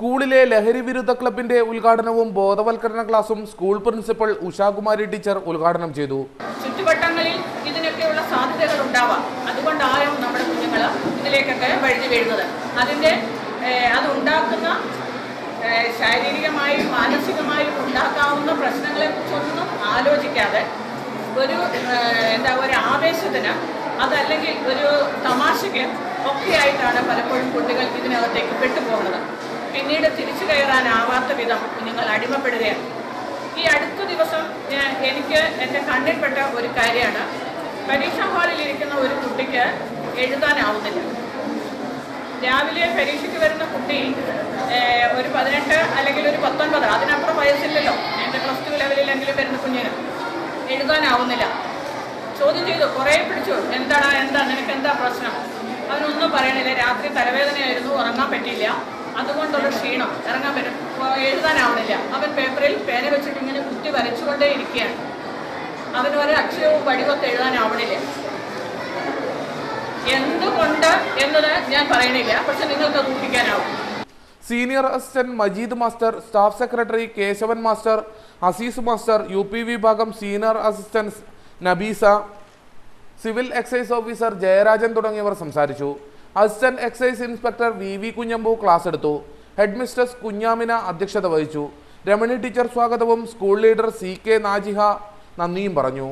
സ്കൂളിലെ ലഹരി വിരുദ്ധ ക്ലബിന്റെ ഉദ്ഘാടനവും ബോധവൽക്കരണ ക്ലാസും സ്കൂൾ പ്രിൻസിപ്പൽ ഉഷാകുമാരി ടീച്ചർ ഉദ്ഘാടനം ചെയ്തു. ചുറ്റുവട്ടങ്ങളിൽ ഇതിനൊക്കെയുള്ള സാധ്യതകൾ ഉണ്ടാവാം. അതുകൊണ്ടായോ നമ്മുടെ കുഞ്ഞുങ്ങൾ ഇതിലേക്കൊക്കെ വഴുതി വീഴുന്നത്. അതിന്റെ അത് ഉണ്ടാക്കുന്ന ശാരീരികമായും മാനസികമായും ഉണ്ടാക്കാവുന്ന പ്രശ്നങ്ങളെ കുറിച്ചൊന്നും ആലോചിക്കാതെ ഒരു എന്താ ഒരു ആവേശത്തിന് അതല്ലെങ്കിൽ ഒരു തമാശയ്ക്ക് ഒക്കെ ആയിട്ടാണ് പലപ്പോഴും കുട്ടികൾ ഇതിനകത്തേക്ക് പെട്ടുപോകുന്നത്. പിന്നീട് തിരിച്ചു കയറാനാവാത്ത വിധം നിങ്ങൾ അടിമപ്പെടുകയാണ്. ഈ അടുത്ത ദിവസം ഞാൻ എനിക്ക് എന്റെ കണ്ണിൽപ്പെട്ട ഒരു കാര്യമാണ്. പരീക്ഷാ ഹാളിൽ ഇരിക്കുന്ന ഒരു കുട്ടിക്ക് എഴുതാനാവുന്നില്ല. രാവിലെ പരീക്ഷയ്ക്ക് വരുന്ന കുട്ടി ഒരു പതിനെട്ട് അല്ലെങ്കിൽ ഒരു പത്തൊൻപത് അതിനപ്പുറം വയസ്സില്ലല്ലോ. എന്റെ പ്ലസ് ടു ലെവലിലെങ്കിലും വരുന്ന കുഞ്ഞിന് എഴുതാനാവുന്നില്ല. ചോദ്യം ചെയ്തു കുറേ പിടിച്ചു. എന്താണ് എന്താ? നിനക്ക് എന്താ പ്രശ്നം? അവനൊന്നും പറയണില്ല. രാത്രി തലവേദനയായിരുന്നു ഉറങ്ങാൻ പറ്റിയില്ല. അതുകൊണ്ടുള്ള ക്ഷീണം. ഇറങ്ങാൻ പറ്റും. എഴുതാനാവുന്നില്ല അവൻ പേപ്പറിൽ പേന വെച്ചിട്ട് ഇങ്ങനെ കുത്തി വരച്ചുകൊണ്ടേ ഇരിക്കുകയാണ്. അവന് ഒരു അക്ഷരവും വടിവൊക്കെ എഴുതാനാവണില്ല. എന്തുകൊണ്ട് എന്നത് ഞാൻ പറയണില്ല. പക്ഷെ നിങ്ങൾക്ക് അത് ഊഹിക്കാനാവും. Senior assistant Majeed master staff secretary Keshavan master Aziz master U P വിഭാഗം senior assistant Nabeesa civil excise officer Jayarajan തുടങ്ങിയവർ സംസാരിച്ചു. Assistant excise inspector V V Kunhambu class എടുത്തു. ഹെഡ് മിസ്റ്റേഴ്സ് കുഞ്ഞാമിന അധ്യക്ഷത വഹിച്ചു. രമണി ടീച്ചർ സ്വാഗതവും school leader C K Najiha നന്ദിയും പറഞ്ഞു.